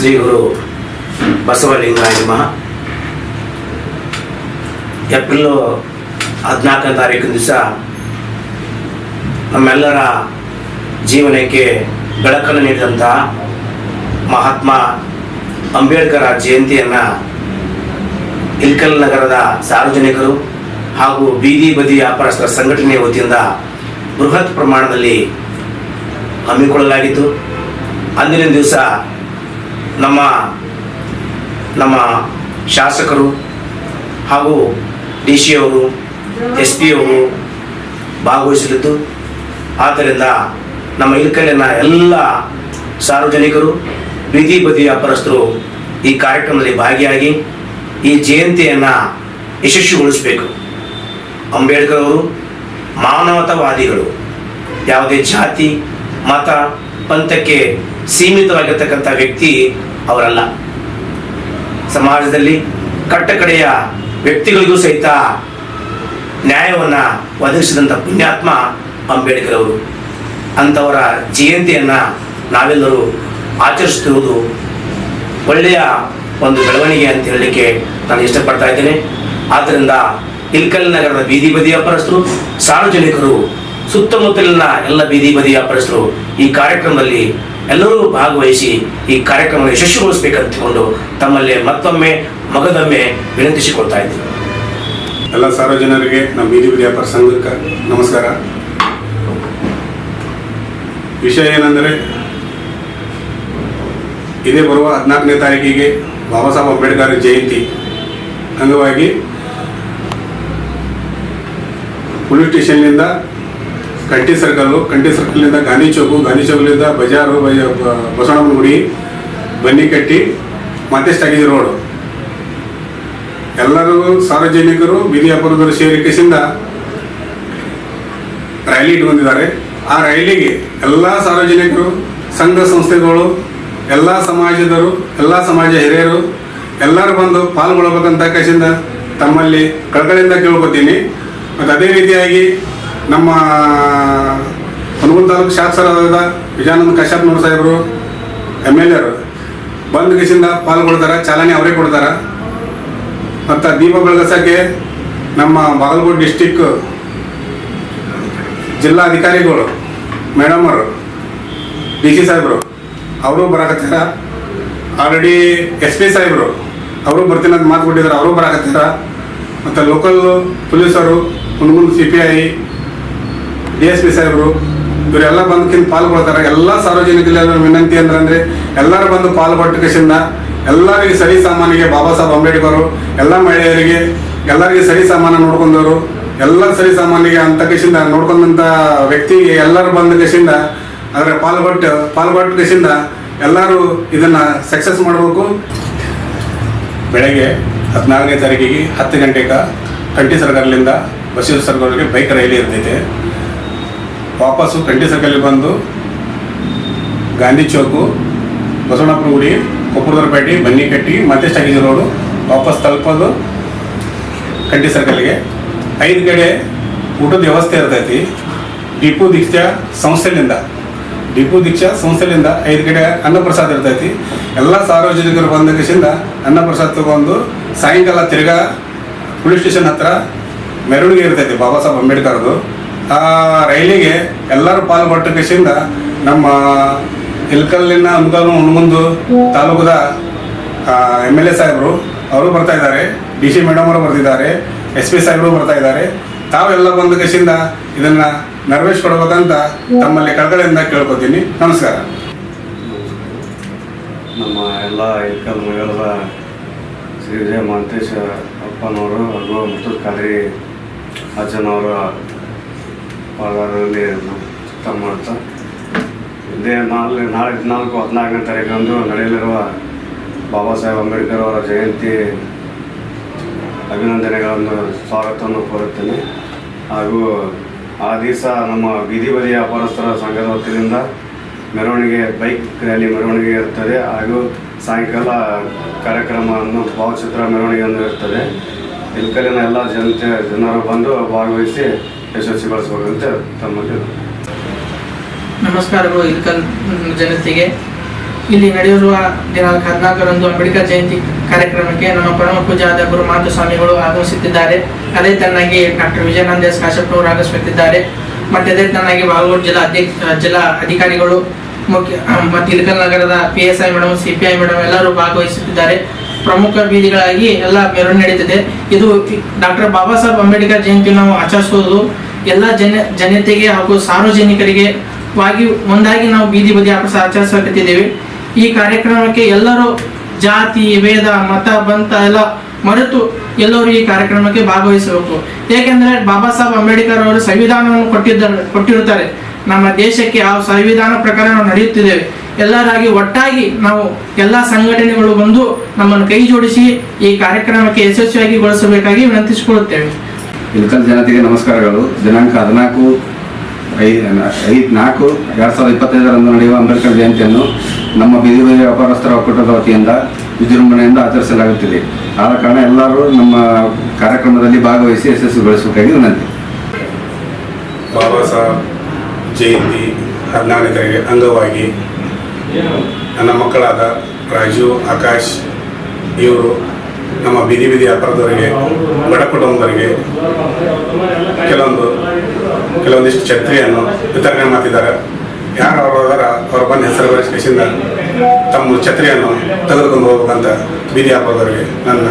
ಶ್ರೀ ಗುರು ಬಸವಲಿಂಗಾಯ ನಮಃ ಏಪ್ರಿಲ್ ಹದಿನಾಲ್ಕನೇ ತಾರೀಕಿನ ದಿವಸ ನಮ್ಮೆಲ್ಲರ ಜೀವನಕ್ಕೆ ಬೆಳಕನ್ನು ನೀಡಿದಂತಹ ಮಹಾತ್ಮ ಅಂಬೇಡ್ಕರ ಜಯಂತಿಯನ್ನು ಇಲ್ಕಲ್ ನಗರದ ಸಾರ್ವಜನಿಕರು ಹಾಗೂ ಬೀದಿ ಬದಿ ವ್ಯಾಪಾರಸ್ಥರ ಸಂಘಟನೆಯ ವತಿಯಿಂದ ಬೃಹತ್ ಪ್ರಮಾಣದಲ್ಲಿ ಹಮ್ಮಿಕೊಳ್ಳಲಾಗಿತ್ತು. ಅಂದಿನ ದಿವಸ ನಮ್ಮ ನಮ್ಮ ಶಾಸಕರು ಹಾಗೂ ಡಿ ಸಿ ಅವರು, ಎಸ್ ಪಿ ಅವರು ಭಾಗವಹಿಸಲಿದ್ದು, ಆದ್ದರಿಂದ ನಮ್ಮ ಇಲ್ಕಲ್ಲಿನ ಎಲ್ಲ ಸಾರ್ವಜನಿಕರು, ಬೀದಿ ಬದಿ ವ್ಯಾಪಾರಸ್ಥರು ಈ ಕಾರ್ಯಕ್ರಮದಲ್ಲಿ ಭಾಗಿಯಾಗಿ ಈ ಜಯಂತಿಯನ್ನು ಯಶಸ್ವಿಗೊಳಿಸಬೇಕು. ಅಂಬೇಡ್ಕರ್ ಅವರು ಮಾನವತಾವಾದಿಗಳು. ಯಾವುದೇ ಜಾತಿ, ಮತ, ಪಂಥಕ್ಕೆ ಸೀಮಿತವಾಗಿರ್ತಕ್ಕಂಥ ವ್ಯಕ್ತಿ ಅವರಲ್ಲ. ಸಮಾಜದಲ್ಲಿ ಕಟ್ಟಕಡೆಯ ವ್ಯಕ್ತಿಗಳಿಗೂ ಸಹಿತ ನ್ಯಾಯವನ್ನು ಒದಗಿಸಿದಂಥ ಪುಣ್ಯಾತ್ಮ ಅಂಬೇಡ್ಕರ್ ಅವರು. ಅಂಥವರ ಜಯಂತಿಯನ್ನು ನಾವೆಲ್ಲರೂ ಆಚರಿಸುತ್ತಿರುವುದು ಒಳ್ಳೆಯ ಒಂದು ಬೆಳವಣಿಗೆ ಅಂತ ಹೇಳಲಿಕ್ಕೆ ನಾನು ಇಷ್ಟಪಡ್ತಾ ಇದ್ದೇನೆ. ಆದ್ದರಿಂದ ಇಲ್ಕಲ್ ನಗರದ ಬೀದಿ ಬದಿಯ ವ್ಯಾಪಾರಸ್ಥರು ಸಾರ್ವಜನಿಕರು ಸುತ್ತಮುತ್ತಲಿನ ಎಲ್ಲ ಬೀದಿ ಬದಿ ವ್ಯಾಪಾರಸ್ಥರು ಈ ಕಾರ್ಯಕ್ರಮದಲ್ಲಿ ಎಲ್ಲರೂ ಭಾಗವಹಿಸಿ ಈ ಕಾರ್ಯಕ್ರಮ ಯಶಸ್ವಿಗೊಳಿಸಬೇಕಂತಕೊಂಡು ತಮ್ಮಲ್ಲಿ ಮತ್ತೊಮ್ಮೆ ಮಗದೊಮ್ಮೆ ವಿನಂತಿಸಿಕೊಳ್ತಾ ಇದ್ದೀವಿ ಎಲ್ಲ ಸಾರ್ವಜನರಿಗೆ ನಮ್ಮ ಬೀದಿ ಬದಿ ವ್ಯಾಪಾರ ನಮಸ್ಕಾರ. ವಿಷಯ ಏನಂದರೆ, ಇದೇ ಬರುವ ಹದಿನಾಲ್ಕನೇ ತಾರೀಕಿಗೆ ಬಾಬಾ ಸಾಹೇಬ್ ಅಂಬೇಡ್ಕರ್ ಜಯಂತಿ. ಅಂಗವಾಗಿ ಪೊಲೀಸ್ ಸ್ಟೇಷನ್ನಿಂದ ಕಂಟಿ ಸರ್ಕಲ್ಲು ಕಂಟಿ ಸರ್ಕಲ್ನಿಂದ ಗಾಂಧಿ ಚೌಕು, ಗಾಂಧಿ ಚೌಕಲಿಂದ ಬಜಾರು ಬಜಾರ್ ಬ- ಬಸವಣ್ಣನ ಗುಡಿ, ಬನ್ನಿಕಟ್ಟಿ, ಮತ್ತೆ ಸ್ಟಾಗೇಜ್ ರೋಡ್ ಎಲ್ಲರೂ ಸಾರ್ವಜನಿಕರು, ಬೀದಿ ವ್ಯಾಪಾರದವರು ಸೇರಿಕೆಸಿಂದ ರ್ಯಾಲಿ ಇಟ್ಕೊಂಡಿದ್ದಾರೆ ಆ ರ್ಯಾಲಿಗೆ ಎಲ್ಲ ಸಾರ್ವಜನಿಕರು, ಸಂಘ ಸಂಸ್ಥೆಗಳು, ಎಲ್ಲ ಸಮಾಜದವರು, ಎಲ್ಲ ಸಮಾಜ ಹಿರಿಯರು, ಎಲ್ಲರೂ ಬಂದು ಪಾಲ್ಗೊಳ್ಬೇಕಂತ ಕಸಿಂದ ತಮ್ಮಲ್ಲಿ ಕಳಕಳಿಯಿಂದ ಕೇಳ್ಕೊತೀನಿ. ಮತ್ತು ಅದೇ ರೀತಿಯಾಗಿ ನಮ್ಮ ಹನುಮಂತ ತಾಲೂಕು ಶಾಸಕರಾದ ವಿಜಯಾನಂದ ಕಶ್ಯಪ್ನವ್ರ ಸಾಹೇಬರು, ಎಂ ಎಲ್ ಎರು ಬಂದ್ ಗಿಸಿಂದ ಪಾಲ್ಗೊಳ್ತಾರೆ ಚಾಲನೆ ಅವರೇ ಕೊಡ್ತಾರೆ. ಮತ್ತು ದೀಪ ಬೆಳಗಸಕ್ಕೆ ನಮ್ಮ ಬಾಗಲಕೋಟೆ ಡಿಸ್ಟಿಕ್ ಜಿಲ್ಲಾಧಿಕಾರಿಗಳು ಮೇಡಮರು ಡಿ ಸಿ ಸಾಹೇಬರು, ಅವರು ಬರಾಕತ್ತಾರ ಆಲ್ರೆಡಿ ಎಸ್ ಪಿ ಸಾಹೇಬರು, ಅವರು ಬರ್ತೀನಿ ಅಂತ ಮಾತು ಕೊಟ್ಟಿದ್ದಾರೆ ಅವರು ಬರಾಕತ್ತಾರ ಮತ್ತು ಲೋಕಲ್ ಪೊಲೀಸರು ಮುಂದೆ C P I S P ಸಾಹೇಬರು, ಇವರೆಲ್ಲ ಬಂದ್ಕಿಂತ ಪಾಲ್ಗೊಳ್ತಾರೆ. ಎಲ್ಲ ಸಾರ್ವಜನಿಕರಲ್ಲಿ ವಿನಂತಿ ಅಂದ್ರೆ ಎಲ್ಲರೂ ಬಂದು ಪಾಲ್ಗೊಟ್ಟು ಕಸಿಂದ ಎಲ್ಲರಿಗೆ ಸರಿ ಸಾಮಾನಿಗೆ ಬಾಬಾ ಸಾಹೇಬ್ ಅಂಬೇಡ್ಕರ್, ಎಲ್ಲ ಮಹಿಳೆಯರಿಗೆ, ಎಲ್ಲರಿಗೆ ಸರಿ ಸಾಮಾನ ನೋಡ್ಕೊಂಡವರು, ಎಲ್ಲ ಸರಿ ಸಾಮಾನಿಗೆ ಅಂತ ಕಸಿಂದ ನೋಡ್ಕೊಂಡಂತ ವ್ಯಕ್ತಿಗೆ ಎಲ್ಲರೂ ಬಂದ ಕಸಿಂದ ಅದರ ಪಾಲ್ಗೊಟ್ಟು ಪಾಲ್ಗೊಟ್ಟು ಕಸಿಂದ ಎಲ್ಲರೂ ಇದನ್ನ ಸಕ್ಸಸ್ ಮಾಡಬೇಕು. ಬೆಳಗ್ಗೆ ಹದಿನಾಲ್ಕನೇ ತಾರೀಕಿಗೆ ಹತ್ತು ಗಂಟೆಗೆ ಕಂಟಿ ಸರ್ಕಾರದಿಂದ ಬಸವೇಶ್ವರ ಸರ್ಕಾರಕ್ಕೆ ಬೈಕ್ ರೈಲಿ ಇರ್ತೈತೆ. ವಾಪಸ್ಸು ಕಂಟಿ ಸರ್ಕಲ್ಗೆ ಬಂದು ಗಾಂಧಿ ಚೌಕು, ಬಸವಣ್ಣಪುರ ಗುಡಿ ಕೊಪ್ಪರದರಪೇಟೆ ಬನ್ನಿಕಟ್ಟಿ ಮತ್ತೆ ಸ್ಟಾಗೇಜ್ ರೋಡು ವಾಪಸ್ ತಲುಪೋದು ಕಂಟಿ ಸರ್ಕಲ್ಗೆ ಐದು ಕಡೆ ಊಟದ ವ್ಯವಸ್ಥೆ ಇರ್ತೈತಿ. ಡಿಪು ದೀಕ್ಷಾ ಸಂಸ್ಥೆಲಿಂದ, ಡಿಪು ದೀಕ್ಷಾ ಸಂಸ್ಥೆಯಿಂದ ಐದು ಕಡೆ ಅನ್ನಪ್ರಸಾದ ಇರ್ತೈತಿ. ಎಲ್ಲ ಸಾರ್ವಜನಿಕರು ಬಂದ ಕಿಸಿಂದ ಅನ್ನಪ್ರಸಾದ ತಗೊಂಡು ಸಾಯಂಕಾಲ ತಿರ್ಗಾ ಪೊಲೀಸ್ ಸ್ಟೇಷನ್ ಹತ್ರ ಮೆರವಣಿಗೆ ಇರ್ತೈತಿ ಬಾಬಾ ಸಾಹೇಬ್ ಅಂಬೇಡ್ಕರ್ದು. ಆ ರೈಲಿಗೆ ಎಲ್ಲರೂ ಪಾಲ್ಗೊಟ್ಟ ನಮ್ಮ ಇಲ್ಕಲ್ಲಿನ ಅನುದಾನ ಹುಣಗುಂದು ತಾಲೂಕದ ಎಂ ಎಲ್ ಎ ಸಾಹೇಬರು ಅವರು ಬರ್ತಾ ಇದ್ದಾರೆ. ಡಿ ಸಿ ಮೇಡಮ್ ಅವರು ಬರ್ತಿದ್ದಾರೆ. ಎಸ್ ಪಿ ಸಾಹೇಬರು ಬರ್ತಾ ಇದ್ದಾರೆ. ತಾವೆಲ್ಲ ಬಂದ ಕಸಿಂದ ಇದನ್ನ ನೆರವೇರಿಸ್ಕೊಡ್ಬೇಕಂತ ತಮ್ಮಲ್ಲಿ ಕಳಕಳಿಯಿಂದ ಕೇಳ್ಕೊತೀನಿ. ನಮಸ್ಕಾರ. ನಮ್ಮ ಎಲ್ಲ ಇಲ್ಕಲ್ ನಗರದ ಶ್ರೀ ವಿಜಯ ಮಹಂತೇಶ್ ಅಪ್ಪನವರು ಹಾಗೂ ಮುತ್ತೂರ್ ಖಾದ್ರಿ ಅಜ್ಜನವರ ಪಾದಾರದಲ್ಲಿ ಸುತ್ತ ಮಾಡ್ತಾ ಇದೇ ನಾಳೆ ನಾಳೆ ಹದಿನಾಲ್ಕು ಹದಿನಾಲ್ಕನೇ ತಾರೀಕಂದು ನಡೆಯಲಿರುವ ಬಾಬಾ ಸಾಹೇಬ್ ಅಂಬೇಡ್ಕರ್ ಅವರ ಜಯಂತಿ ಅಭಿನಂದನೆಗಳನ್ನು ಸ್ವಾಗತವನ್ನು ಕೋರುತ್ತೇನೆ. ಹಾಗೂ ಆ ದಿವಸ ನಮ್ಮ ಬೀದಿ ಬದಿ ವ್ಯಾಪಾರಸ್ಥರ ಸಂಘದ ವತಿಯಿಂದ ಮೆರವಣಿಗೆ, ಬೈಕ್ ರ್ಯಾಲಿ ಮೆರವಣಿಗೆ ಇರುತ್ತದೆ ಹಾಗೂ ಸಾಯಂಕಾಲ ಕಾರ್ಯಕ್ರಮವನ್ನು ಭಾವಚಿತ್ರ ಮೆರವಣಿಗೆಯನ್ನು ಇರ್ತದೆ. ಇಲ್ಕಲಿನ ಎಲ್ಲ ಜನತೆ ಜನರು ಬಂದು ಭಾಗವಹಿಸಿ ಯಶಸ್ವಿಗೊಳಿಸಬೇಕಂತ ತಮ್ಮಲ್ಲಿ ನಮಸ್ಕಾರಗಳು ಇಲ್ಕಲ್ ಜನತೆಗೆ. ಇಲ್ಲಿ ನಡೆಯುವ ದಿನಾಂಕ ಹದಿನಾಲ್ಕರಂದು ಅಂಬೇಡ್ಕರ್ ಜಯಂತಿ ಕಾರ್ಯಕ್ರಮಕ್ಕೆ ನಮ್ಮ ಪರಮ ಪೂಜಾದ ಗುರು ಮಾತು ಸ್ವಾಮಿಗಳು ಆಗಮಿಸುತ್ತಿದ್ದಾರೆ. ಅದೇ ತನ್ನಾಗಿ ಡಾಕ್ಟರ್ ವಿಜಯಾನಂದ ಎಸ್ ಕಾಶಪ್ಪನವರು ಆಗಮಿಸುತ್ತಿದ್ದಾರೆ. ಮತ್ತೆ ಅದೇ ತನ್ನಾಗಿ ಬಾಗಲಕೋಟೆ ಜಿಲ್ಲಾ ಅಧ್ಯಕ್ಷ ಜಿಲ್ಲಾ ಅಧಿಕಾರಿಗಳು, ಮುಖ್ಯ ಮತ್ತು ಇಲ್ಕಲ್ ನಗರದ P S I madam C P I madam ಎಲ್ಲರೂ ಭಾಗವಹಿಸುತ್ತಿದ್ದಾರೆ. ಪ್ರಮುಖ ಬೀದಿಗಳಾಗಿ ಎಲ್ಲ ಮೆರವಣಿಗೆ ನಡೀತಿದೆ. ಇದು ಡಾಕ್ಟರ್ ಬಾಬಾ ಸಾಹೇಬ್ ಅಂಬೇಡ್ಕರ್ ಜಯಂತಿ ನಾವು ಆಚರಿಸೋದು ಎಲ್ಲ ಜನ ಜನತೆಗೆ ಹಾಗೂ ಸಾರ್ವಜನಿಕರಿಗೆ ವಾಗಿ ಒಂದಾಗಿ ನಾವು ಬೀದಿ ಬದಿ ಆಚರಿಸ ಆಚರಿಸಕತ್ತಿದ್ದೇವೆ. ಈ ಕಾರ್ಯಕ್ರಮಕ್ಕೆ ಎಲ್ಲರೂ ಜಾತಿ, ಭೇದ, ಮತ, ಬಂತ ಎಲ್ಲ ಮರೆತು ಎಲ್ಲರೂ ಈ ಕಾರ್ಯಕ್ರಮಕ್ಕೆ ಭಾಗವಹಿಸಬೇಕು. ಏಕೆಂದರೆ ಬಾಬಾ ಸಾಹೇಬ್ ಅಂಬೇಡ್ಕರ್ ಅವರು ಸಂವಿಧಾನವನ್ನು ಕೊಟ್ಟಿದ್ದಾರೆ ಕೊಟ್ಟಿರುತ್ತಾರೆ. ನಮ್ಮ ದೇಶಕ್ಕೆ ಆ ಸಂವಿಧಾನ ಪ್ರಕಾರ ನಾವು ನಡೆಯುತ್ತಿದ್ದೇವೆ. ಎಲ್ಲರಾಗಿ ಒಟ್ಟಾಗಿ ನಾವು ಎಲ್ಲ ಸಂಘಟನೆಗಳು ಬಂದು ನಮ್ಮನ್ನು ಕೈ ಜೋಡಿಸಿ ಈ ಕಾರ್ಯಕ್ರಮಕ್ಕೆ ಯಶಸ್ವಿಯಾಗಿ ಗೊಳಿಸಬೇಕಾಗಿ ವಿನಂತಿಸಿಕೊಳ್ಳುತ್ತೇವೆ. ಇಳಕಲ್ ಜನತೆಗೆ ನಮಸ್ಕಾರಗಳು. ದಿನಾಂಕ ಹದಿನಾಲ್ಕು ಐದು ಐದು ನಾಲ್ಕು ಎರಡು ಸಾವಿರದ ಇಪ್ಪತ್ತೈದರಂದು ನಡೆಯುವ ಅಂಬೇಡ್ಕರ್ ಜಯಂತಿಯನ್ನು ನಮ್ಮ ಬೀದಿ ಬದಿ ವ್ಯಾಪಾರಸ್ಥರ ಒಕ್ಕೂಟದ ವತಿಯಿಂದ ವಿಜೃಂಭಣೆಯಿಂದ ಆಚರಿಸಲಾಗುತ್ತಿದೆ. ಆದ ಕಾರಣ ಎಲ್ಲರೂ ನಮ್ಮ ಕಾರ್ಯಕ್ರಮದಲ್ಲಿ ಭಾಗವಹಿಸಿ ಯಶಸ್ವಿಗೊಳಿಸಬೇಕಾಗಿ ವಿನಂತಿ. ಬಾಬಾ ಸಾಹೇಬ್ ಜಯಂತಿ ಹದಿನಾಲ್ಕರಿಗೆ ಅಂಗವಾಗಿ ನನ್ನ ಮಕ್ಕಳಾದ ರಾಜು, ಆಕಾಶ್ ಇವರು ನಮ್ಮ ಬೀದಿ ಬೀದಿ ವ್ಯಾಪಾರದವರಿಗೆ, ಬಡ ಕುಟುಂಬದವರಿಗೆ ಕೆಲವೊಂದು, ಕೆಲವೊಂದಿಷ್ಟು ಛತ್ರಿಯನ್ನು ವಿತರಣೆ ಮಾಡ್ತಿದ್ದಾರೆ. ಯಾರು ಅವರು ಅದರ, ಅವ್ರು ಬಂದು ಹೆಸರು ಬರೆಸಿಂದ ತಮ್ಮ ಛತ್ರಿಯನ್ನು ತೆಗೆದುಕೊಂಡು ಹೋಗ್ಬೇಕಂತ ಬೀದಿ ವ್ಯಾಪಾರದವರಿಗೆ ನನ್ನ